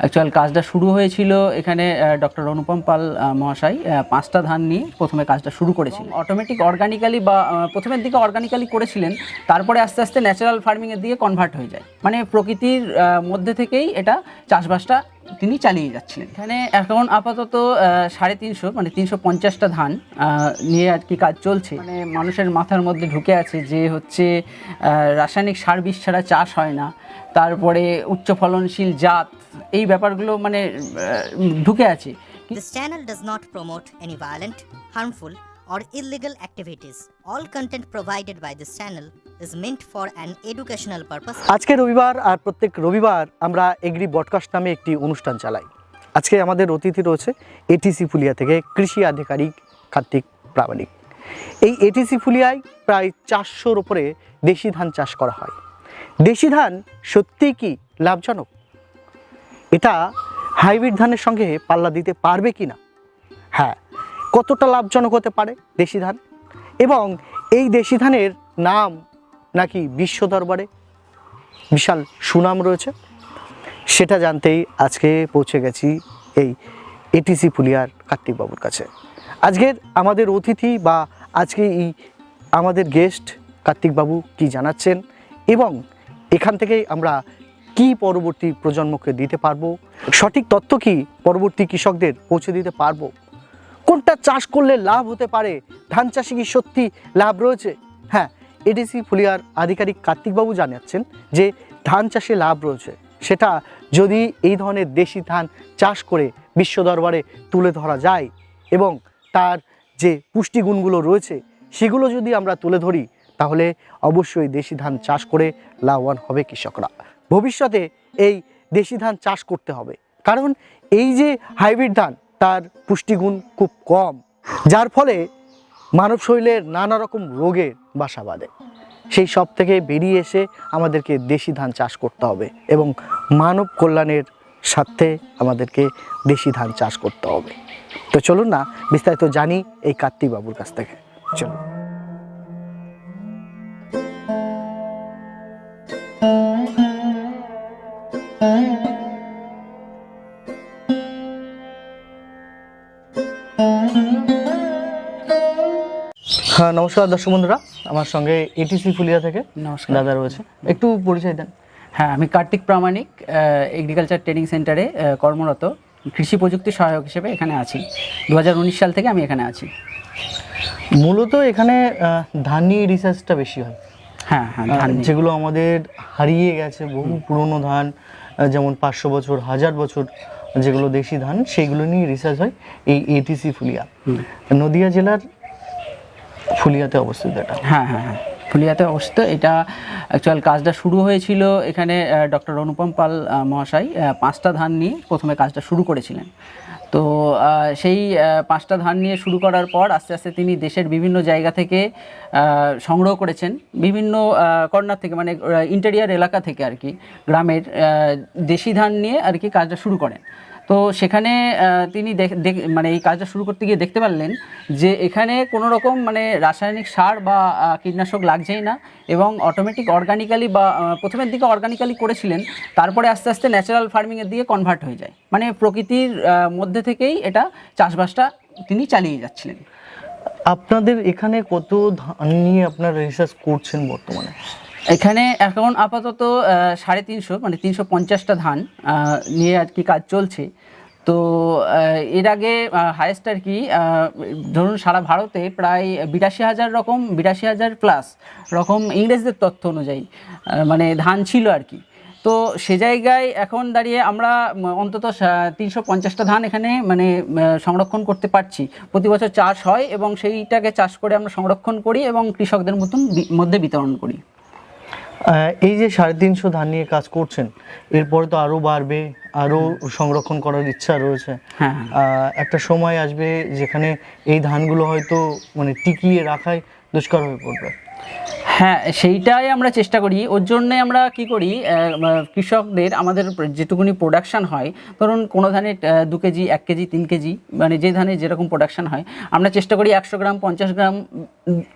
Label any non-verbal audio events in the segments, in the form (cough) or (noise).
Actual কাজটা শুরু হয়েছিল এখানে ডক্টর অনুপম পাল মহাশয় পাঁচটা ধান নিয়ে প্রথমে কাজটা শুরু করেছিলেন। অটোমেটিক অর্গানিক্যালি বা প্রথমের দিকে অর্গানিক্যালি করেছিলেন, তারপরে আস্তে আস্তে ন্যাচারাল ফার্মিংয়ের দিকে কনভার্ট হয়ে যায়। মানে প্রকৃতির মধ্যে থেকেই এটা চাষবাসটা তিনি চালিয়ে যাচ্ছিলেন। এখানে এখন আপাতত সাড়ে তিনশো মানে তিনশো পঞ্চাশটা ধান নিয়ে আর কি কাজ চলছে। মানে মানুষের মাথার মধ্যে ঢুকে আছে যে হচ্ছে রাসায়নিক সার বিষ ছাড়া চাষ হয় না তারপরে উচ্চ ফলনশীল জাত এই ব্যাপারগুলো মানে ঢুকে আছে। This channel does not promote any violent, harmful, or illegal activities. All content provided by this channel আজকে রবিবার আর প্রত্যেক রবিবার আমরা এগ্রি বডকাস্ট নামে একটি অনুষ্ঠান চালাই। আজকে আমাদের অতিথি রয়েছে এটিসি ফুলিয়া থেকে কৃষি আধিকারিক কার্তিক প্রামাণিক। এই এটিসি ফুলিয়ায় প্রায় চারশোর ওপরে দেশি ধান চাষ করা হয়। দেশি ধান সত্যিই কি লাভজনক? এটা হাইব্রিড ধানের সঙ্গে পাল্লা দিতে পারবে কি না? হ্যাঁ কতটা লাভজনক হতে পারে দেশি ধান? এবং এই দেশি ধানের নাম নাকি বিশ্ব দরবারে বিশাল সুনাম রয়েছে? সেটা জানতেই আজকে পৌঁছে গেছি এই এটিসি পুলিয়ার কার্তিকবাবুর কাছে। আজকের আমাদের অতিথি বা আজকে এই আমাদের গেস্ট কার্তিকবাবু কি জানাচ্ছেন এবং এখান থেকেই আমরা কি পরবর্তী প্রজন্মকে দিতে পারব? সঠিক তথ্য কি পরবর্তী কৃষকদের পৌঁছে দিতে পারব? কোনটা চাষ করলে লাভ হতে পারে? ধান চাষে কি সত্যি লাভ রয়েছে? হ্যাঁ এডিসি ফুলিয়ার আধিকারিক কার্তিকবাবু জানাচ্ছেন যে ধান চাষে লাভ রয়েছে। সেটা যদি এই ধরনের দেশি ধান চাষ করে বিশ্ব দরবারে তুলে ধরা যায় এবং তার যে পুষ্টিগুণগুলো রয়েছে, সেগুলো যদি আমরা তুলে ধরি, তাহলে অবশ্যই দেশি ধান চাষ করে লাভবান হবে কৃষকরা। ভবিষ্যতে এই দেশি ধান চাষ করতে হবে। কারণ এই যে হাইব্রিড ধান, তার পুষ্টিগুণ খুব কম। যার ফলে মানব শরীরের নানা রকম রোগের বাসা বাঁধে। সেই সব থেকে বেরিয়ে এসে আমাদেরকে দেশি ধান চাষ করতে হবে এবং মানব কল্যাণের স্বার্থে আমাদেরকে দেশি ধান চাষ করতে হবে। তো চলুন না, বিস্তারিত জানি এই কার্তিকবাবুর কাছ থেকে। চলুন। নমস্কার দর্শক বন্ধুরা আমার সঙ্গে এটিসি ফুলিয়া থেকে নমস্কার। দাদা রয়েছে। একটু পরিচয় দেন। হ্যাঁ আমি কার্তিক প্রামাণিক এগ্রিকালচার ট্রেনিং সেন্টারে কর্মরত কৃষি প্রযুক্তি সহায়ক হিসেবে এখানে আছি। দু হাজার উনিশ সাল থেকে আমি এখানে আছি। মূলত এখানে ধান নিয়ে রিসার্চটা বেশি হয়। হ্যাঁ হ্যাঁ ধান যেগুলো আমাদের হারিয়ে গেছে বহু পুরনো ধান যেমন পাঁচশো বছর হাজার বছর যেগুলো দেশি ধান সেইগুলো নিয়ে রিসার্চ হয় এই এটিসি ফুলিয়া। নদিয়া জেলার ফুলিয়াতে অবস্থিত এটা। হ্যাঁ হ্যাঁ হ্যাঁ। ফুলিয়াতে অবস্থিত। এটা অ্যাকচুয়াল কাজটা শুরু হয়েছিল এখানে ডক্টর অনুপম পাল মহাশয় পাঁচটা ধান নিয়ে প্রথমে কাজটা শুরু করেছিলেন। তো সেই পাঁচটা ধান নিয়ে শুরু করার পর আস্তে আস্তে তিনি দেশের বিভিন্ন জায়গা থেকে সংগ্রহ করেছেন। বিভিন্ন কর্নার থেকে মানে ইন্টেরিয়ার এলাকা থেকে আর কি, গ্রামের দেশি ধান নিয়ে আর কি কাজটা শুরু করেন। তো সেখানে তিনি মানে এই কাজটা শুরু করতে গিয়ে দেখতে পারলেন যে এখানে কোনো রকম মানে রাসায়নিক সার বা কীটনাশক লাগছেই না এবং অটোমেটিক অর্গানিক্যালি বা প্রথমের দিকে অর্গানিক্যালি করেছিলেন, তারপরে আস্তে আস্তে ন্যাচারাল ফার্মিংয়ের দিকে কনভার্ট হয়ে যায়। মানে প্রকৃতির মধ্যে থেকেই এটা চাষবাসটা তিনি চালিয়ে যাচ্ছিলেন। আপনাদের এখানে কত ধান নিয়ে আপনারা রিসার্চ করছেন বর্তমানে? এখানে এখন আপাতত সাড়ে তিনশো মানে তিনশো পঞ্চাশটা ধান নিয়ে আর কি কাজ চলছে। তো এর আগে হায়েস্ট আর কি ধরুন সারা ভারতে প্রায় বিরাশি হাজার রকম, বিরাশি হাজার প্লাস রকম ইংরেজদের তথ্য অনুযায়ী মানে ধান ছিল আর কি। তো সে জায়গায় এখন দাঁড়িয়ে আমরা অন্তত তিনশো পঞ্চাশটা ধান এখানে মানে সংরক্ষণ করতে পারছি। প্রতি বছর চাষ হয় এবং সেইটাকে চাষ করে আমরা সংরক্ষণ করি এবং কৃষকদের মতন মধ্যে বিতরণ করি। এই যে সাড়ে তিনশো ধান নিয়ে কাজ করছেন এরপরে তো আরও বাড়বে আরও সংরক্ষণ করার ইচ্ছা রয়েছে। হ্যাঁ। একটা সময় আসবে যেখানে এই ধানগুলো হয়তো মানে টিকিয়ে রাখাই দুষ্কর হয়ে পড়বে। হ্যাঁ সেইটাই আমরা চেষ্টা করি। ওর জন্যে আমরা কি করি কৃষকদের আমাদের যেটুকুনি প্রোডাকশান হয়, ধরুন কোনো ধানের দু কেজি, এক কেজি, তিন কেজি মানে যে ধানে যেরকম প্রোডাকশান হয়, আমরা চেষ্টা করি একশো গ্রাম, পঞ্চাশ গ্রাম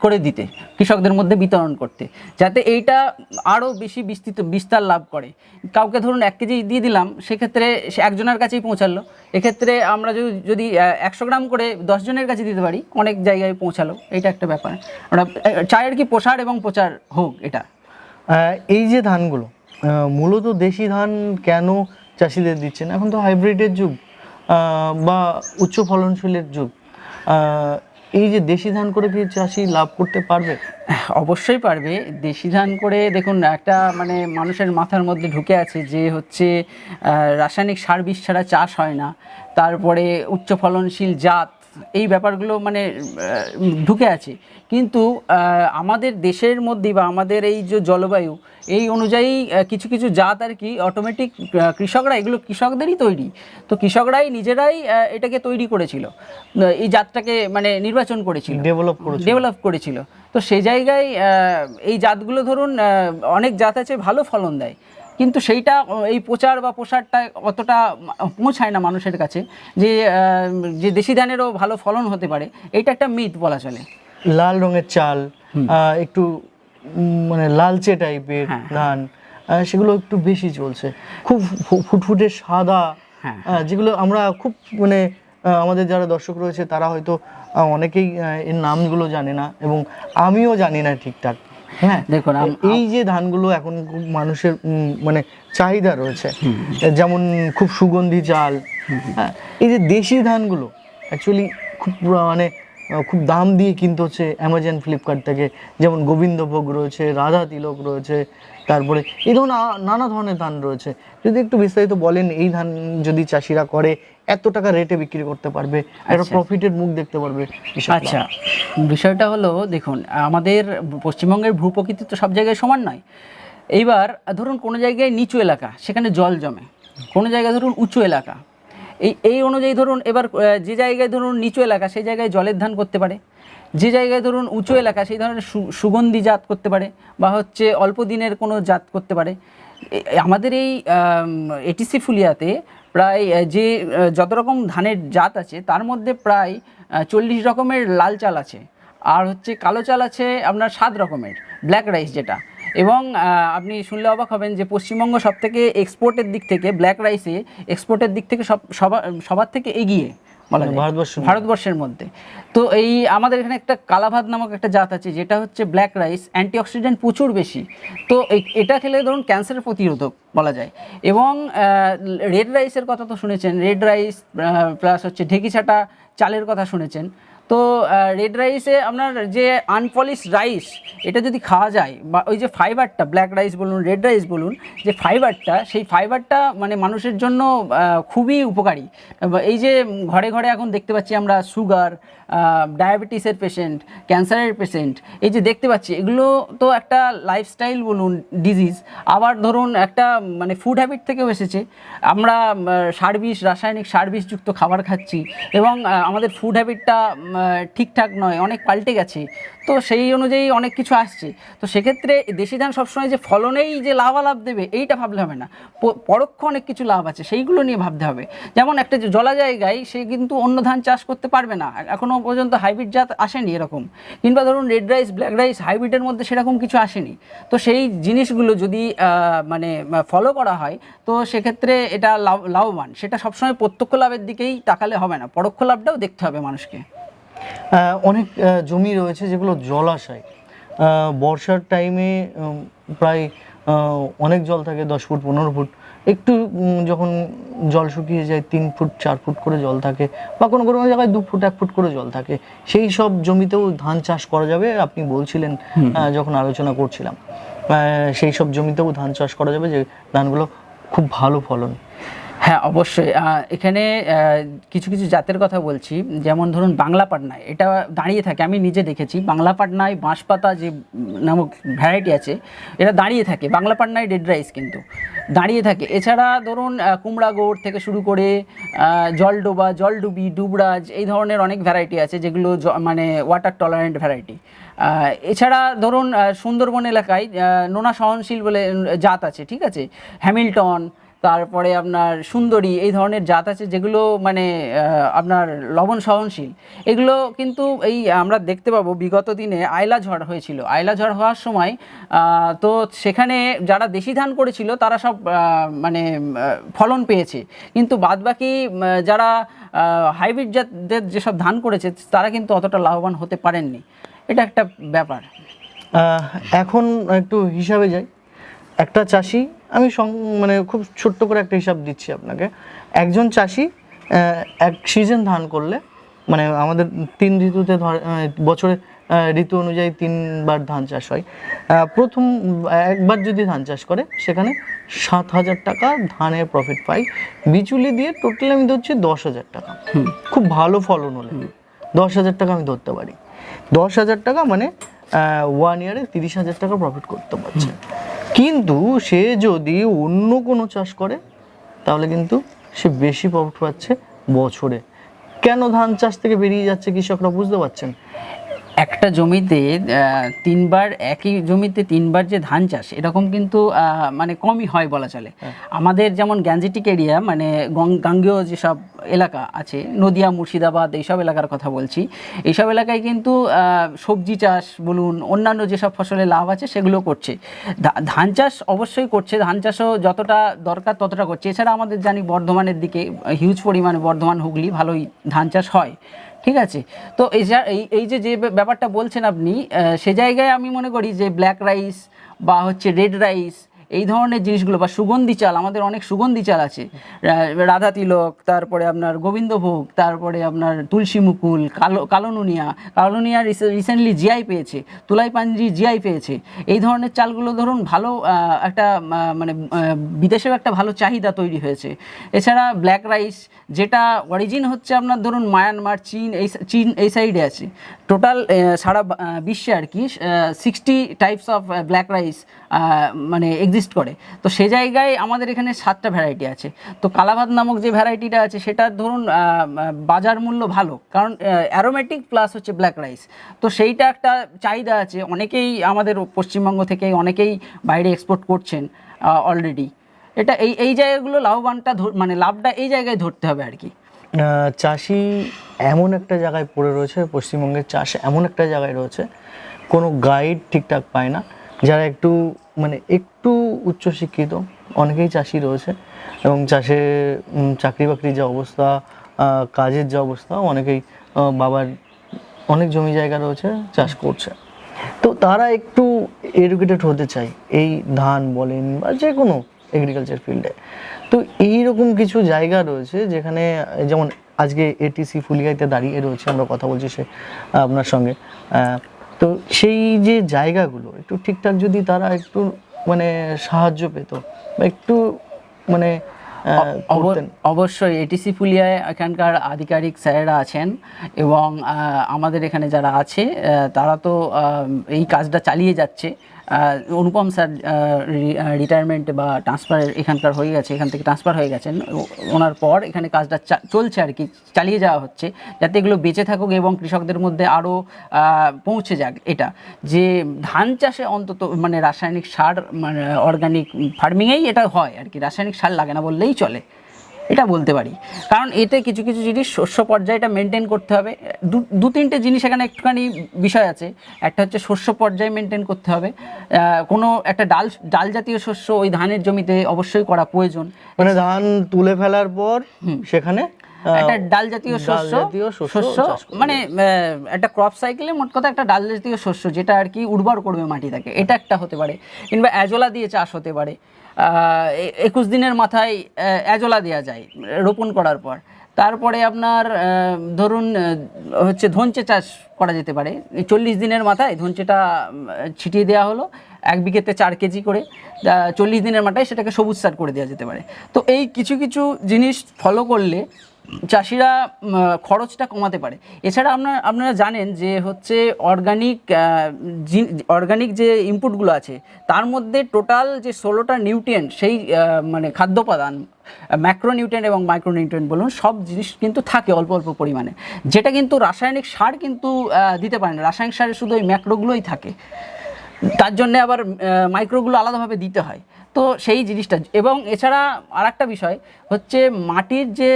করে দিতে, কৃষকদের মধ্যে বিতরণ করতে, যাতে এইটা আরও বেশি বিস্তৃত, বিস্তার লাভ করে। কাউকে ধরুন এক কেজি দিয়ে দিলাম, সেক্ষেত্রে সে একজনের কাছেই পৌঁছালো। এক্ষেত্রে আমরা যদি যদি একশো গ্রাম করে দশজনের কাছে দিতে পারি, অনেক জায়গায় পৌঁছালো এটা একটা ব্যাপার। আমরা চায়ের কি প্রসার এবং প্রচার হোক এটা। এই যে ধানগুলো মূলত দেশি ধান কেন চাষিদের দিচ্ছেন? এখন তো হাইব্রিডের যুগ বা উচ্চ ফলনশীলের যুগ। এই যে দেশি ধান করে কি চাষি লাভ করতে পারবে? অবশ্যই পারবে। দেশি ধান করে দেখুন একটা মানে মানুষের মাথার মধ্যে ঢুকে আছে যে হচ্ছে রাসায়নিক সার বিষ ছাড়া চাষ হয় না। তারপরে উচ্চ ফলনশীল জাত এই ব্যাপারগুলো মানে ঢুকে আছে। কিন্তু আমাদের দেশের মধ্যে বা আমাদের এই যে জলবায়ু এই অনুযায়ী কিছু কিছু জাত আর কি অটোমেটিক কৃষকরা এগুলো কৃষকদেরই তৈরি। তো কৃষকরাই নিজেরাই এটাকে তৈরি করেছিল। এই জাতটাকে মানে নির্বাচন করেছিল। ডেভেলপ করেছে ডেভেলপ করেছিল। তো সেই জায়গায় এই জাতগুলো ধরুন অনেক জাত আছে ভালো ফলন দেয়। কিন্তু সেইটা এই প্রচার বা প্রসারটা অতটা পৌঁছায় না মানুষের কাছে যে যে দেশি ধানেরও ভালো ফলন হতে পারে। এটা একটা মিথ বলা চলে। লাল রঙের চাল একটু মানে লালচে টাইপের হ্যাঁ। ধান সেগুলো একটু বেশি চলছে। খুব ফুটফুটে সাদা হ্যাঁ। যেগুলো আমরা খুব মানে আমাদের যারা দর্শক রয়েছে তারা হয়তো অনেকেই এর নামগুলো জানে না এবং আমিও জানি না ঠিকঠাক। হ্যাঁ দেখুন, এই যে ধানগুলো এখন খুব মানুষের মানে চাহিদা রয়েছে। যেমন খুব সুগন্ধি চাল। হ্যাঁ এই যে দেশি ধানগুলো অ্যাকচুয়ালি খুব মানে খুব দাম দিয়ে কিনতে হচ্ছে অ্যামাজন ফ্লিপকার্ট থেকে। যেমন গোবিন্দভোগ রয়েছে রাধা তিলক রয়েছে তারপরে এই ধরুন নানা ধরনের ধান রয়েছে। যদি একটু বিস্তারিত বলেন এই ধান যদি চাষিরা করে এত টাকা রেটে বিক্রি করতে পারবে? একটা আচ্ছা। প্রফিটের মুখ দেখতে পারবে আচ্ছা বিষয়টা হলো দেখুন আমাদের পশ্চিমবঙ্গের ভূপ্রকৃতি তো সব জায়গায় সমান নয়। এইবার ধরুন কোনো জায়গায় নিচু এলাকা সেখানে জল জমে। কোনো জায়গায় ধরুন উঁচু এলাকা। এই এই অনুযায়ী ধরুন, এবার যে জায়গায় ধরুন নিচু এলাকা, সেই জায়গায় জলের ধান করতে পারে। যে জায়গায় ধরুন উঁচু এলাকা, সেই ধরনের সুগন্ধি জাত করতে পারে, বা হচ্ছে অল্প দিনের কোনো জাত করতে পারে। আমাদের এই এটিসি ফুলিয়াতে প্রায় যে যত রকম ধানের জাত আছে, তার মধ্যে প্রায় চল্লিশ রকমের লাল চাল আছে। আর হচ্ছে কালো চাল আছে আপনার সাত রকমের, ব্ল্যাক রাইস যেটা। এবং আপনি শুনলে অবাক হবেন যে পশ্চিমবঙ্গ সব থেকে এক্সপোর্টের দিক থেকে ব্ল্যাক রাইসে এক্সপোর্টের দিক থেকে সব সবার সবার থেকে এগিয়ে বলা যায়। ভারতবর্ষের মধ্যে। তো এই আমাদের এখানে একটা কালাভাত নামক একটা জাত আছে যেটা হচ্ছে ব্ল্যাক রাইস অ্যান্টিঅক্সিডেন্ট প্রচুর বেশি তো এটা খেলে ধরুন ক্যান্সার প্রতিরোধক বলা যায় এবং রেড রাইসের কথা তো শুনেছেন রেড রাইস প্লাস হচ্ছে ঢেকি ছাটা চালের কথা শুনেছেন তো রেড রাইসে আপনার যে আনপলিশ রাইস এটা যদি খাওয়া যায় বা ওই যে ফাইবারটা ব্ল্যাক রাইস বলুন রেড রাইস বলুন যে ফাইবারটা সেই ফাইবারটা মানে মানুষের জন্য খুবই উপকারী। এই যে ঘরে ঘরে এখন দেখতে পাচ্ছি আমরা সুগার ডায়াবেটিসের পেশেন্ট ক্যান্সারের পেশেন্ট এই যে দেখতে পাচ্ছি এগুলো তো একটা লাইফস্টাইল বলুন ডিজিজ আবার ধরুন একটা মানে ফুড হ্যাবিট থেকেও এসেছে। আমরা উম, সার বিষ রাসায়নিক সার খাবার খাচ্ছি এবং আমাদের ফুড হ্যাবিটটা ঠিকঠাক নয়, অনেক পাল্টে গেছে। তো সেই অনুযায়ী অনেক কিছু আসছে। তো সেক্ষেত্রে দেশি ধান সবসময় যে ফলনেই যে লাভালাভ দেবে, এইটা ভাবলে হবে না। পরোক্ষ অনেক কিছু লাভ আছে, সেইগুলো নিয়ে ভাবতে হবে। যেমন একটা যে জলা জায়গায় সে কিন্তু অন্য ধান চাষ করতে পারবে না এখনও পর্যন্ত হাইব্রিড জাত আসেনি এরকম। কিংবা ধরুন রেড রাইস, ব্ল্যাক রাইস, হাইব্রিডের মধ্যে সেরকম কিছু আসেনি। তো সেই জিনিসগুলো যদি মানে ফলো করা হয়, তো সেক্ষেত্রে এটা লাভ, লাভবান। সেটা সবসময় প্রত্যক্ষ লাভের দিকেই তাকালে হবে না। পরোক্ষ লাভটাও দেখতে হবে মানুষকে। অনেক জমি রয়েছে যেগুলো জলাশয়। বর্ষার টাইমে প্রায় অনেক জল থাকে দশ ফুট পনেরো ফুট। একটু যখন জল শুকিয়ে যায় তিন ফুট চার ফুট করে জল থাকে বা কোনো কোনো জায়গায় দু ফুট এক ফুট করে জল থাকে। সেই সব জমিতেও ধান চাষ করা যাবে আপনি বলছিলেন যখন আলোচনা করছিলাম। সেই সব জমিতেও ধান চাষ করা যাবে যে ধানগুলো খুব ভালো ফলন। হ্যাঁ অবশ্যই। এখানে কিছু কিছু জাতের কথা বলছি। যেমন ধরুন বাংলা পাটনায় এটা দাঁড়িয়ে থাকে আমি নিজে দেখেছি। বাংলা পাটনায় বাঁশপাতা যে নামক ভ্যারাইটি আছে এটা দাঁড়িয়ে থাকে। বাংলা পাটনায় ডেড রাইস কিন্তু দাঁড়িয়ে থাকে। এছাড়া ধরুন আহ, কুমড়া গোড় থেকে শুরু করে জলডোবা জলডুবি ডুবরাজ এই ধরনের অনেক ভ্যারাইটি আছে যেগুলো মানে ওয়াটার টলারেন্ট ভ্যারাইটি এছাড়া ধরুন সুন্দরবন এলাকায় নোনা সহনশীল বলে জাত আছে ঠিক আছে? হ্যামিল্টন তারপরে আপনার সুন্দরী, এই ধরনের জাত আছে যেগুলো মানে আপনার লবণ সহনশীল। এগুলো কিন্তু এই আমরা দেখতে পাবো বিগত দিনে আয়লা ঝড় হয়েছিল। আয়লা ঝড় হওয়ার সময় তো সেখানে যারা দেশি ধান করেছিল তারা সব মানে ফলন পেয়েছে। কিন্তু বাদবাকি যারা হাইব্রিড জাতদের যেসব ধান করেছে তারা কিন্তু অতটা লাভবান হতে পারেননি। এটা একটা ব্যাপার। এখন একটু হিসাবে যাই। একটা চাষি আমি মানে খুব ছোট্ট করে একটা হিসাব দিচ্ছি আপনাকে। একজন চাষি এক সিজন ধান করলে মানে আমাদের তিন ঋতুতে ধর বছরে ঋতু অনুযায়ী তিনবার ধান চাষ হয়। প্রথম একবার যদি ধান চাষ করে সেখানে সাত হাজার টাকা ধানের প্রফিট পাই। বিচুলি দিয়ে টোটাল আমি ধরছি দশ হাজার টাকা। খুব ভালো ফলন হলে। দশ হাজার টাকা আমি ধরতে পারি। দশ হাজার টাকা মানে ওয়ান ইয়ারে তিরিশ হাজার টাকা প্রফিট করতে পারছে। কিন্তু সে যদি অন্য কোনো চাষ করে, তাহলে কিন্তু সে বেশি প্রফিট পাচ্ছে বছরে। কেন ধান চাষ থেকে বেরিয়ে যাচ্ছে কৃষকরা বুঝতে পারছেন? একটা জমিতে তিনবার একই জমিতে তিনবার যে ধান চাষ এরকম কিন্তু মানে কমই হয় বলা চলে। আমাদের যেমন গ্যাঞ্জেটিক এরিয়া মানে গাঙ্গেয় যেসব এলাকা আছে নদিয়া মুর্শিদাবাদ এইসব এলাকার কথা বলছি এইসব এলাকায় কিন্তু সবজি চাষ বলুন অন্যান্য যেসব ফসলে লাভ আছে সেগুলো করছে। ধান চাষ অবশ্যই করছে ধান চাষও যতটা দরকার ততটা করছে। এছাড়া আমাদের জানি বর্ধমানের দিকে হিউজ পরিমাণে বর্ধমান হুগলি ভালোই ধান চাষ হয়। ঠিক আছে? তো এই যা, এই এই যে যে ব্যাপারটা বলছেন আপনি সে জায়গায় আমি মনে করি যে ব্ল্যাক রাইস বা হচ্ছে রেড রাইস এই ধরনের জিনিসগুলো বা সুগন্ধি চাল, আমাদের অনেক সুগন্ধি চাল আছে। রাধা তিলক, তারপরে আপনার গোবিন্দভোগ, তারপরে আপনার তুলসী মুকুল, কালো কালো নুনিয়া কালো নুনিয়া রিসেন্টলি জিআই পেয়েছে তুলাই পাঞ্জি জিআই পেয়েছে। এই ধরনের চালগুলো ধরুন ভালো একটা মানে বিদেশেও একটা ভালো চাহিদা তৈরি হয়েছে। এছাড়া ব্ল্যাক রাইস, যেটা অরিজিন হচ্ছে আপনার ধরুন মায়ানমার, চীন, এই চীন এই সাইডে আছে। টোটাল সারা বিশ্বে আর কি sixty types of black rice মানে এক্সিস্ট করে। তো সে জায়গায় আমাদের এখানে সাতটা ভ্যারাইটি আছে। তো কালাভাত নামক যে ভ্যারাইটিটা আছে সেটার ধরুন বাজার মূল্য ভালো, কারণ অ্যারোমেটিক প্লাস হচ্ছে ব্ল্যাক রাইস তো সেইটা একটা চাহিদা আছে। অনেকেই আমাদের পশ্চিমবঙ্গ থেকে অনেকেই বাইরে এক্সপোর্ট করছেন অলরেডি এটা এই এই জায়গাগুলো লাভবানটা মানে লাভটা এই জায়গায় ধরতে হবে আর কি। চাষি এমন একটা জায়গায় পড়ে রয়েছে, পশ্চিমবঙ্গের চাষ এমন একটা জায়গায় রয়েছে, কোনো গাইড ঠিকঠাক পায় না। যারা একটু মানে একটু উচ্চশিক্ষিত, অনেকেই চাষি রয়েছে এবং চাষে চাকরি বাকরির যা অবস্থা কাজের যা অবস্থা, অনেকেই বাবার অনেক জমি জায়গা রয়েছে, চাষ করছে। তো তারা একটু এডুকেটেড হতে চায় এই ধান বলেন বা যে কোনো এগ্রিকালচার ফিল্ডে তো এইরকম কিছু জায়গা রয়েছে যেখানে, যেমন আজকে এটিসি ফুলিয়াইতে দাঁড়িয়ে রয়েছে, আমরা কথা বলছি সে, আপনার সঙ্গে। তো সেই যে জায়গাগুলো একটু ঠিকঠাক যদি তারা একটু মানে সাহায্য পেত বা একটু মানে অবশ্যই এটিসি পুলিয়ায় এখানকার আধিকারিক স্যারেরা আছেন এবং আমাদের এখানে যারা আছে তারা তো এই কাজটা চালিয়ে যাচ্ছে। অনুপম স্যার রিটায়ারমেন্ট বা ট্রান্সফার এখানকার হয়ে গেছে, এখান থেকে ট্রান্সফার হয়ে গেছেন। ওনার পর এখানে কাজটা চলছে আর কি, চালিয়ে যাওয়া হচ্ছে। যাতে এগুলো বেঁচে থাকুক এবং কৃষকদের মধ্যে আরও পৌঁছে যাক এটা। যে ধান চাষে অন্তত মানে রাসায়নিক সার মানে অর্গানিক ফার্মিংয়েই এটা হয় আর কি, রাসায়নিক সার লাগে না বললেই চলে। এটা বলতে পারি। কারণ এতে কিছু কিছু জিনিস শস্য পর্যায়টা মেনটেন করতে হবে। দু- তিনটে জিনিস এখানে একটুখানি বিষয় আছে। একটা হচ্ছে শস্য পর্যায় মেনটেন করতে হবে। কোনো একটা ডাল ডাল জাতীয় শস্য ওই ধানের জমিতে অবশ্যই করা প্রয়োজন। মানে ধান তুলে ফেলার পর সেখানে একটা ডাল জাতীয় শস্য শস্য। মানে একটা ক্রপ সাইকেলে মোট কথা একটা ডাল জাতীয় শস্য যেটা আর কি উর্বর করবে মাটিটাকে। এটা একটা হতে পারে। কিংবা অ্যাজোলা দিয়ে চাষ হতে পারে। একুশ দিনের মাথায় অ্যাজলা দেওয়া যায় রোপণ করার পর। তারপরে আপনার ধরুন হচ্ছে ধনচে চাষ করা যেতে পারে। চল্লিশ দিনের মাথায় ধনচেটা ছিটিয়ে দেওয়া হলো এক বিঘেতে চার কেজি করে। চল্লিশ দিনের মাথায় সেটাকে সবুজ সার করে দেওয়া যেতে পারে। তো এই কিছু কিছু জিনিস ফলো করলে চাষিরা খরচটা কমাতে পারে। এছাড়া আপনার আপনারা জানেন যে হচ্ছে অর্গানিক অর্গানিক যে ইনপুটগুলো আছে, তার মধ্যে টোটাল যে ষোলোটা নিউট্রিয়েন্ট সেই মানে খাদ্যোপাদান ম্যাক্রোনিউট্রিয়েন্ট এবং মাইক্রোনিউট্রিয়েন্ট বলুন, সব জিনিস কিন্তু থাকে অল্প অল্প পরিমাণে। যেটা কিন্তু রাসায়নিক সার কিন্তু দিতে পারে না। রাসায়নিক সারে শুধু ওই ম্যাক্রোগুলোই থাকে। তার জন্য আবার মাইক্রোগুলো আলাদাভাবে দিতে হয়। তো সেই জিনিসটা। এবং এছাড়া আর একটা বিষয় হচ্ছে মাটির যে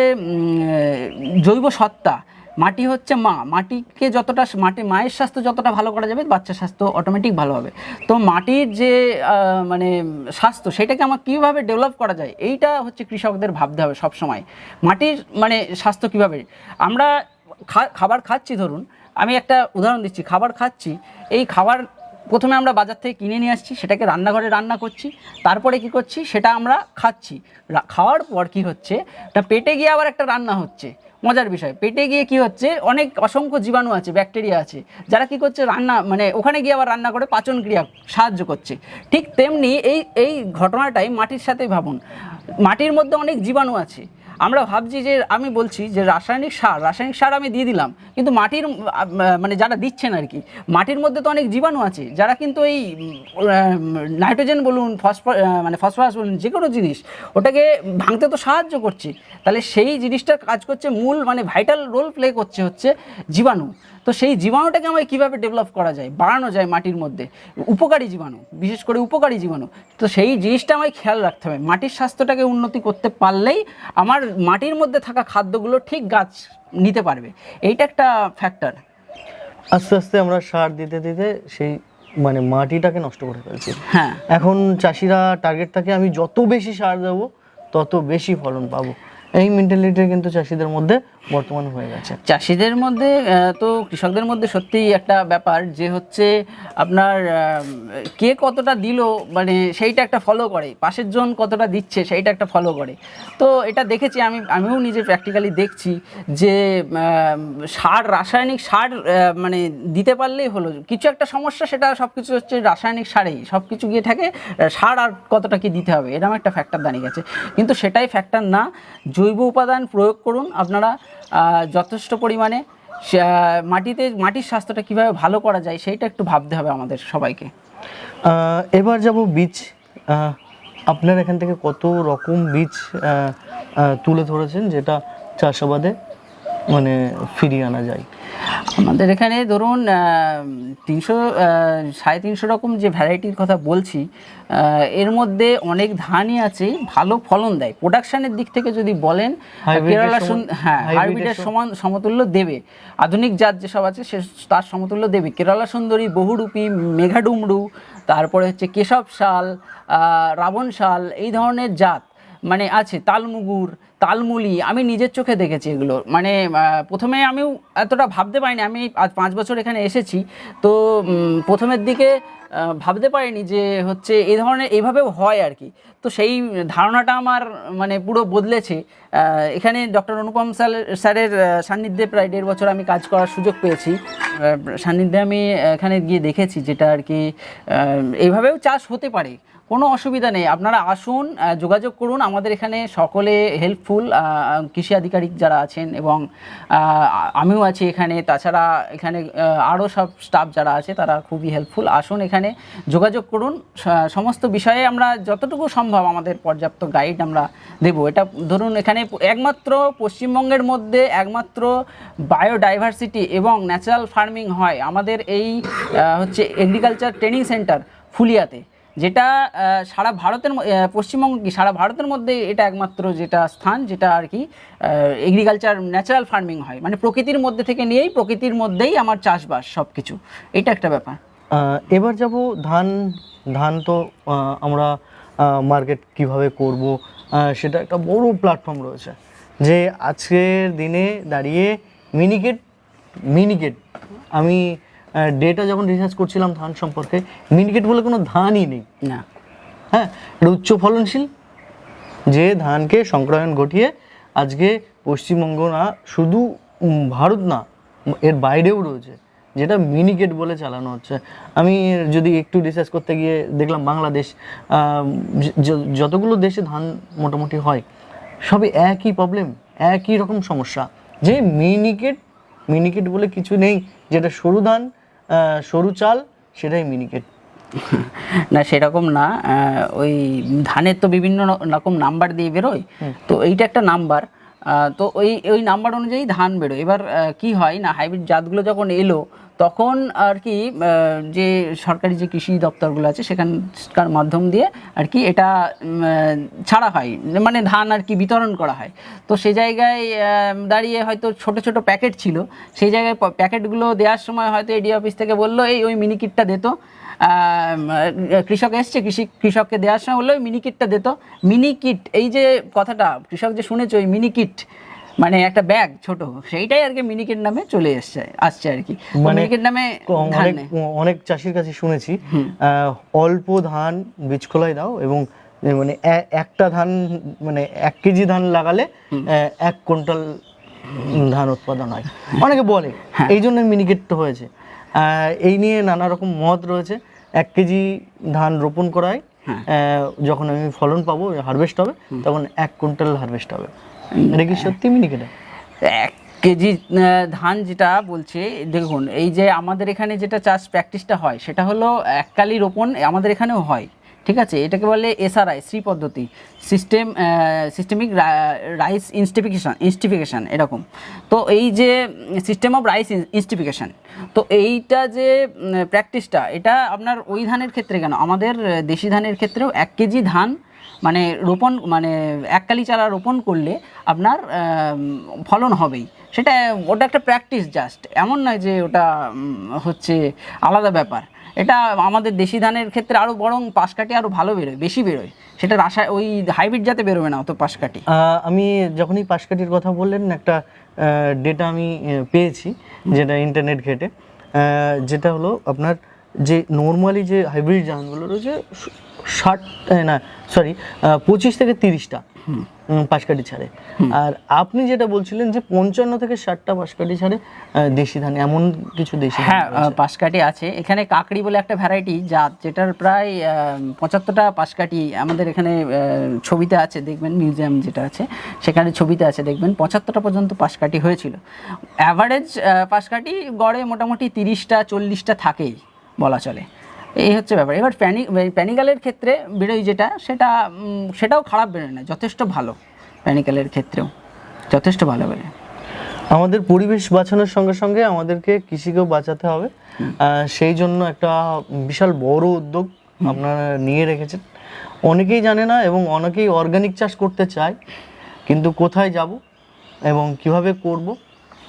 জৈব সত্তা, মাটি হচ্ছে মা। মাটিকে যতটা মাটি, মায়ের স্বাস্থ্য যতটা ভালো করা যাবে, বাচ্চার স্বাস্থ্য অটোমেটিক ভালো হবে। তো মাটির যে মানে স্বাস্থ্য, সেটাকে আমার কীভাবে ডেভেলপ করা যায়, এইটা হচ্ছে কৃষকদের ভাবতে হবে সবসময়। মাটির মানে স্বাস্থ্য কীভাবে? আমরা খাবার খাচ্ছি, ধরুন, আমি একটা উদাহরণ দিচ্ছি, খাবার খাচ্ছি, এই খাবার প্রথমে আমরা বাজার থেকে কিনে নিয়ে আসছি, সেটাকে রান্নাঘরে রান্না করছি, তারপরে কি করছি, সেটা আমরা খাচ্ছি। খাওয়ার পর কি হচ্ছে, তা পেটে গিয়ে আবার একটা রান্না হচ্ছে, মজার বিষয়। পেটে গিয়ে কি হচ্ছে, অনেক অসংখ্য জীবাণু আছে, ব্যাকটেরিয়া আছে, যারা কি করছে, রান্না মানে ওখানে গিয়ে আবার রান্না করে পাচন ক্রিয়া সাহায্য করছে। ঠিক তেমনি এই এই ঘটনাটাই মাটির সাথে ভাবুন। মাটির মধ্যে অনেক জীবাণু আছে আমরা ভাবছি যে আমি বলছি যে রাসায়নিক সার রাসায়নিক সার আমি দিয়ে দিলাম, কিন্তু মাটির মানে যারা দিচ্ছেন আর কি, মাটির মধ্যে তো অনেক জীবাণু আছে, যারা কিন্তু এই নাইট্রোজেন বলুন ফসফর মানে ফসফরাস বলুন, যে কোনো জিনিস, ওটাকে ভাঙতে তো সাহায্য করছে, তাহলে সেই জিনিসটার কাজ করছে মূল মানে ভাইটাল রোল প্লে করছে হচ্ছে জীবাণু। তো সেই জীবাণুটাকে আমায় কীভাবে ডেভেলপ করা যায় বাড়ানো যায় মাটির মধ্যে? উপকারী জীবাণু বিশেষ করে উপকারী জীবাণু। তো সেই জিনিসটা আমায় খেয়াল রাখতে হবে। মাটির স্বাস্থ্যটাকে উন্নতি করতে পারলেই আমার মাটির মধ্যে থাকা খাদ্যগুলো ঠিক গাছ নিতে পারবে। এইটা একটা ফ্যাক্টর আস্তে আস্তে আমরা সার দিতে দিতে সেই মানে মাটিটাকে নষ্ট করে ফেলছি। হ্যাঁ। এখন চাষিরা টার্গেট থাকে আমি যত বেশি সার দেবো তত বেশি ফলন পাবো। এই মেন্টালিটি কিন্তু চাষিদের মধ্যে বর্তমান হয়ে গেছে। চাষিদের মধ্যে তো কৃষকদের মধ্যে সত্যিই একটা ব্যাপার যে হচ্ছে আপনার কে কতটা দিল মানে সেইটা একটা ফলো করে। পাশের জন কতটা দিচ্ছে, সেইটা একটা ফলো করে। তো এটা দেখেছি, আমি, আমিও নিজে প্র্যাকটিক্যালি দেখছি যে সার, রাসায়নিক সার মানে দিতে পারলেই হলো। কিছু একটা সমস্যা, সেটা সব কিছু হচ্ছে রাসায়নিক সারেই। সব কিছু গিয়ে থাকে সার আর কতটা কি দিতে হবে, এরকম একটা ফ্যাক্টর দাঁড়িয়ে গেছে। কিন্তু সেটাই ফ্যাক্টর না। জৈব উপাদান প্রয়োগ করুন, আপনারা যথেষ্ট পরিমাণে মাটিতে, মাটির স্বাস্থ্যটা কীভাবে ভালো করা যায় সেইটা একটু ভাবতে হবে আমাদের সবাইকে। এবার যাব বীজ। আপনার এখান থেকে কত রকম বীজ তুলে ধরেছেন যেটা চাষাবাদে মানে ফিরিয়ে আনা যায়। আমাদের এখানে ধরুন তিনশো সাড়ে তিনশো রকম যে ভ্যারাইটির কথা বলছি এর মধ্যে অনেক ধানই আছে ভালো ফলন দেয়। প্রোডাকশানের দিক থেকে যদি বলেন কেরালা হ্যাঁ হাইব্রিডের সমান সমতুল্য দেবে। আধুনিক জাত যেসব আছে সে তার সমতুল্য দেবে। কেরালা সুন্দরী বহুরূপী মেঘাডুমরু তারপরে হচ্ছে কেশব শাল রাবণ শাল এই ধরনের জাত মানে আছে তালমুগুর তালমুলি, আমি নিজের চোখে দেখেছি এগুলো। মানে প্রথমে আমিও এতটা ভাবতে পারিনি, আমি আজ পাঁচ বছর এখানে এসেছি, তো প্রথমের দিকে ভাবতে পারিনি যে হচ্ছে এই ধরনের, এইভাবেও হয় আর কি। তো সেই ধারণাটা আমার মানে পুরো বদলেছে। এখানে ডক্টর অনুপম স্যার স্যারের সান্নিধ্যে প্রায় দেড় বছর আমি কাজ করার সুযোগ পেয়েছি। সান্নিধ্যে আমি এখানে গিয়ে দেখেছি যেটা আর কি এইভাবেও চাষ হতে পারে। কোনো অসুবিধা নেই। আপনারা আসুন যোগাযোগ করুন। আমাদের এখানে সকলে হেল্পফুল কৃষি আধিকারিক যারা আছেন এবং আমিও আছি এখানে। তাছাড়া এখানে আরও সব স্টাফ যারা আছে তারা খুবই হেল্পফুল আসুন এখানে, যোগাযোগ করুন। সমস্ত বিষয়ে আমরা যতটুকু সম্ভব আমাদের পর্যাপ্ত গাইড আমরা দেব। এটা ধরুন এখানে একমাত্র পশ্চিমবঙ্গের মধ্যে একমাত্র বায়োডাইভার্সিটি এবং ন্যাচারাল ফার্মিং হয়। আমাদের এই হচ্ছে এগ্রিকালচার ট্রেনিং সেন্টার ফুলিয়াতে। যেটা সারা ভারতের পশ্চিমবঙ্গ কি, সারা ভারতের মধ্যে এটা একমাত্র যেটা স্থান, যেটা আর কি এগ্রিকালচার ন্যাচারাল ফার্মিং হয়। মানে প্রকৃতির মধ্যে থেকে নিয়েই প্রকৃতির মধ্যেই আমার চাষবাস সব কিছু এটা একটা ব্যাপার। এবার যাব ধান ধান তো আমরা মার্কেট কীভাবে করব সেটা একটা বড় প্ল্যাটফর্ম রয়েছে। যে আজকের দিনে দাঁড়িয়ে মিনিকেট মিনিকেট আমি ডেটা যখন রিসার্চ করছিলাম ধান সম্পর্কে মিনিকেট বলে কোনো ধানই নেই। না। হ্যাঁ এটা উচ্চ ফলনশীল যে ধানকে সংক্রায়ণ ঘটিয়ে আজকে পশ্চিমবঙ্গ না শুধু ভারত না এর বাইরেও রয়েছে যেটা মিনিকেট বলে চালানো হচ্ছে। আমি যদি একটু রিসার্চ করতে গিয়ে দেখলাম বাংলাদেশ যতগুলো দেশে ধান মোটামুটি হয় সবই একই প্রবলেম একই রকম সমস্যা। যে মিনিকেট মিনিকেট বলে কিছু নেই যেটা সরু ধান সরু চাল সেটাই মিনিকেট (laughs) না সেরকম না। ওই ধানের তো বিভিন্ন রকম নাম্বার দিয়ে বেরোয়। তো এইটা একটা নাম্বার তো ওই ওই নাম্বার অনুযায়ী ধান বেরোয়। এবার কি হয় না হাইব্রিড জাতগুলো যখন এলো তখন আর কি যে সরকারি যে কৃষি দপ্তরগুলো আছে, সেখানকার মাধ্যম দিয়ে আর কি এটা ছাড়া হয়। মানে ধান আর কি বিতরণ করা হয়। তো সেই জায়গায় দাঁড়িয়ে হয়তো ছোট ছোট প্যাকেট ছিল। সেই জায়গায় প্যাকেটগুলো দেওয়ার সময় হয়তো এডি অফিস থেকে বলল, এই ওই মিনি কিটটা দিত কৃষক এসছে, কৃষি, কৃষককে দেওয়ার সময় বলল মিনি কিটটা দিত মিনি কিট এই যে কথাটা, কৃষক যে শুনেছে, ওই মিনি কিট মানে একটা ব্যাগ ছোট সেইটাই আর কি মিনিকেট নামে চলে এসছে আসছে আর কি। মানে মিনি কিট নামে অনেক। চাষির কাছে শুনেছি অল্প ধান বীজ খোলাই দাও এবং মানে একটা ধান মানে এক কেজি ধান লাগালে এক কুইন্টাল ধান উৎপাদন হয়। অনেকে বলে এই জন্য মিনিকেটটা হয়েছে। আহ, এই নিয়ে নানা রকম মত রয়েছে। এক কেজি ধান রোপণ করায় আহ, যখন আমি ফলন পাবো হারভেস্ট হবে তখন এক কুইন্টাল হারভেস্ট হবে। এটা কি সত্যি মিনিকেটে এক কেজি ধান যেটা বলছে, দেখুন, এই যে আমাদের এখানে যেটা চাষ প্র্যাকটিসটা হয়, সেটা হলো এককালি রোপণ আমাদের এখানেও হয়, ঠিক আছে? এটাকে বলে এসআরআই শ্রী পদ্ধতি। System systemic rice intensification intensification এরকম। তো এই যে সিস্টেম অফ রাইস ইনস্টিফিকেশান তো এইটা যে প্র্যাকটিসটা এটা আপনার ওই ধানের ক্ষেত্রে কেন? আমাদের দেশি ধানের ক্ষেত্রেও এক কেজি ধান মানে রোপণ মানে এককালি চারা রোপণ করলে আপনার ফলন হবেই। সেটা ওটা একটা প্র্যাকটিস জাস্ট এমন নয় যে ওটা হচ্ছে আলাদা ব্যাপার। এটা আমাদের দেশি ধানের ক্ষেত্রে আরও বরং পাশকাঠি আরও ভালো বেরোয় বেশি বেরোয়। সেটা রাসা ওই হাইব্রিড যাতে বেরোবে না অত পাশকাঠি। আহ, আমি যখনই পাশকাঠির কথা বললেন একটা ডেটা আমি পেয়েছি যেটা ইন্টারনেট ঘেটে। যেটা হলো আপনার যে নর্মালি যে হাইব্রিড ধানগুলো রয়েছে ষাট না সরি পঁচিশ থেকে তিরিশটা পাশকাঠি ছাড়ে। আর আপনি যেটা বলছিলেন যে পঞ্চান্ন থেকে ষাটটা পাশকাঠি ছাড়ে দেশি ধান এমন কিছু দেশি হ্যাঁ। পাশকাঠি আছে। এখানে কাকড়ি বলে একটা ভ্যারাইটি জাত যেটার প্রায় পঁচাত্তরটা পাশকাঠি আমাদের এখানে ছবিতে আছে দেখবেন মিউজিয়াম যেটা আছে সেখানে ছবিতে আছে দেখবেন পঁচাত্তরটা পর্যন্ত পাশকাঠি হয়েছিল। অ্যাভারেজ পাশকাঠি গড়ে মোটামুটি তিরিশটা চল্লিশটা থাকেই বলা চলে। এই হচ্ছে ব্যাপার। এবার প্যানি প্যানিকালের ক্ষেত্রে বেরোয় যেটা সেটা সেটাও খারাপ বেরোয় না যথেষ্ট ভালো প্যানিকালের ক্ষেত্রেও। যথেষ্ট ভালো বেরোয়। আমাদের পরিবেশ বাঁচানোর সঙ্গে সঙ্গে আমাদেরকে কৃষিকেও বাঁচাতে হবে। সেই জন্য একটা বিশাল বড় উদ্যোগ আপনারা নিয়ে রেখেছেন। অনেকেই জানে না এবং অনেকেই অর্গানিক চাষ করতে চায় কিন্তু কোথায় যাব এবং কীভাবে করব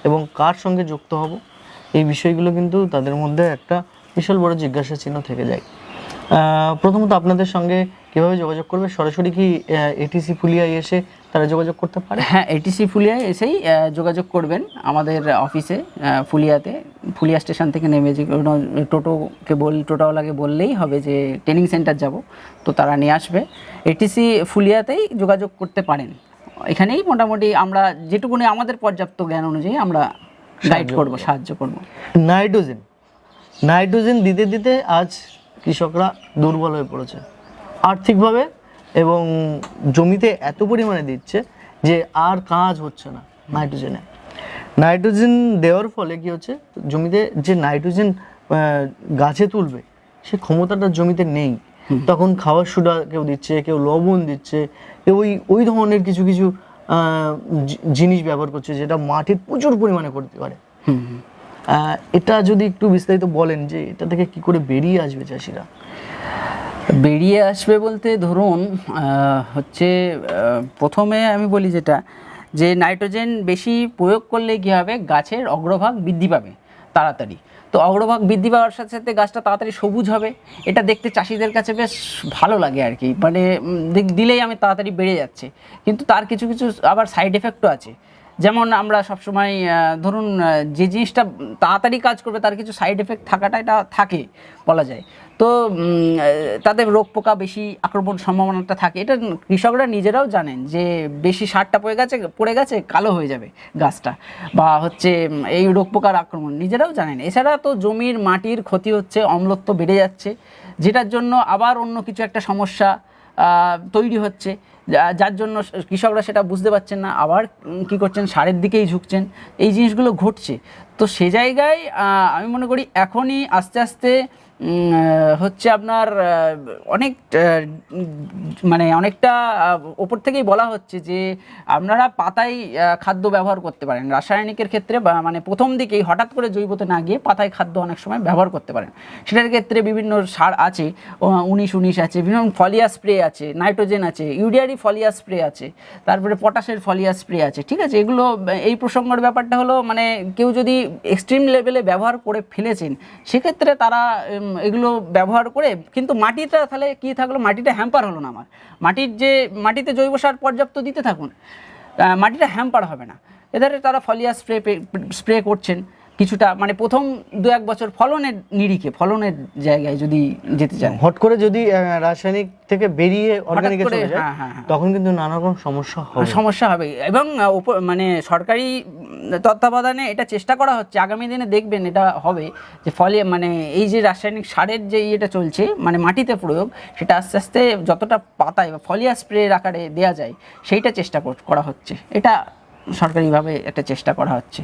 এবং কার সঙ্গে যুক্ত হব এই বিষয়গুলো কিন্তু তাদের মধ্যে একটা বিশাল বড় জিজ্ঞাসা চিহ্ন থেকে যায়। প্রথমত আপনাদের সঙ্গে কীভাবে যোগাযোগ করবে? সরাসরি কি এটিসি ফুলিয়ায় এসে তারা যোগাযোগ করতে পারে? হ্যাঁ এটিসি ফুলিয়ায় এসেই যোগাযোগ করবেন আমাদের অফিসে ফুলিয়াতে। ফুলিয়া স্টেশন থেকে নেমে যে কোনো টোটোকে বল টোটোওয়ালাকে বললেই হবে যে ট্রেনিং সেন্টার যাব তো তারা নিয়ে আসবে। এটিসি ফুলিয়াতেই যোগাযোগ করতে পারেন। এখানেই মোটামুটি আমরা যেটুকুনি আমাদের পর্যাপ্ত জ্ঞান অনুযায়ী আমরা গাইড করব। সাহায্য করব। নাইট্রোজেন। নাইট্রোজেন দিতে দিতে আজ কৃষকরা দুর্বল হয়ে পড়েছে। আর্থিকভাবে এবং জমিতে এত পরিমাণে দিচ্ছে যে আর কাজ হচ্ছে না নাইট্রোজেনে। নাইট্রোজেন দেওয়ার ফলে কি হচ্ছে? জমিতে যে নাইট্রোজেন গাছে তুলবে সে ক্ষমতাটা জমিতে নেই। তখন খাবার সুডা কেউ দিচ্ছে কেউ লবণ দিচ্ছে কেউ ওই ওই ধরনের কিছু কিছু জিনিস ব্যবহার করছে যেটা মাটির প্রচুর পরিমাণে করতে পারে এটা যদি একটু বিস্তারিত বলেন যে এটা থেকে কি করে বেরিয়ে আসবে চাষিরা? বেরিয়ে আসবে বলতে ধরুন হচ্ছে প্রথমে আমি বলি যেটা, যে নাইট্রোজেন বেশি প্রয়োগ করলে কী হবে? গাছের অগ্রভাগ বৃদ্ধি পাবে তাড়াতাড়ি। তো অগ্রভাগ বৃদ্ধি পাওয়ার সাথে সাথে গাছটা তাড়াতাড়ি সবুজ হবে। এটা দেখতে চাষিদের কাছে বেশ ভালো লাগে আর কি। মানে দিলেই আমি তাড়াতাড়ি বেড়ে যাচ্ছে। কিন্তু তার কিছু কিছু আবার সাইড এফেক্টও আছে। যেমন আমরা সবসময় ধরুন যে জিনিসটা তাড়াতাড়ি কাজ করবে, তার কিছু সাইড এফেক্ট থাকাটা এটা থাকে, বলা যায়। তো তাদের রোগ পোকা বেশি আক্রমণ সম্ভাবনাটা থাকে। এটা কৃষকরা নিজেরাও জানেন যে বেশি সারটা পড়ে গেছে পড়ে গেছে, কালো হয়ে যাবে গাছটা। বা হচ্ছে এই রোগ পোকার আক্রমণ, নিজেরাও জানেন। এছাড়া তো জমির মাটির ক্ষতি হচ্ছে, অম্লত্ব বেড়ে যাচ্ছে, যেটার জন্য আবার অন্য কিছু একটা সমস্যা তৈরি হচ্ছে। যার জন্য কৃষকরা সেটা বুঝতে পারছেন না। আবার কি করছেন? সারের দিকেই ঝুঁকছেন। এই জিনিসগুলো ঘটছে। তো সে জায়গায় আমি মনে করি এখনই আস্তে আস্তে হচ্ছে আপনার অনেক মানে অনেকটা ওপর থেকেই বলা হচ্ছে যে আপনারা পাতায় খাদ্য ব্যবহার করতে পারেন। রাসায়নিকের ক্ষেত্রে বা মানে প্রথম দিকেই হঠাৎ করে জৈবতে না গিয়ে পাতায় খাদ্য অনেক সময় ব্যবহার করতে পারেন। সেটার ক্ষেত্রে বিভিন্ন সার আছে উনিশ উনিশ আছে, বিভিন্ন ফলিয়া স্প্রে আছে, নাইট্রোজেন আছে ইউরিয়ারি ফলিয়া স্প্রে আছে, তারপরে পটাশের ফলিয়া স্প্রে আছে, ঠিক আছে? এগুলো, এই প্রসঙ্গের ব্যাপারটা হলো মানে কেউ যদি এক্সট্রিম লেভেলে ব্যবহার করে ফেলেছেন, সেক্ষেত্রে তারা এগুলো ব্যবহার করে কিন্তু মাটিটা তাহলে কি থাকল? মাটিটা হ্যাম্পার হলো না আমার। মাটির যে, মাটিতে জৈব সার পর্যাপ্ত দিতে থাকুন মাটিটা হ্যাম্পার হবে না। এধারে তারা ফলিয়া স্প্রে স্প্রে করছেন। কিছুটা মানে প্রথম দু এক বছর ফলনের নিরিখে ফলনের জায়গায় যদি যেতে চান। হট করে যদি রাসায়নিক থেকে বেরিয়ে অর্গানিকে চলে যায় হ্যাঁ, হ্যাঁ, হ্যাঁ। তখন কিন্তু নানা রকম সমস্যা হবে। সমস্যা হবে। এবং মানে সরকারি তত্ত্বাবধানে এটা চেষ্টা করা হচ্ছে আগামী দিনে দেখবেন এটা হবে যে ফলে মানে এই যে রাসায়নিক সারের যে ইয়েটা চলছে মানে মাটিতে প্রয়োগ সেটা আস্তে আস্তে যতটা পাতায় বা ফলিয়া স্প্রের আকারে দেওয়া যায় সেইটা চেষ্টা করা হচ্ছে। এটা সরকারিভাবে একটা চেষ্টা করা হচ্ছে।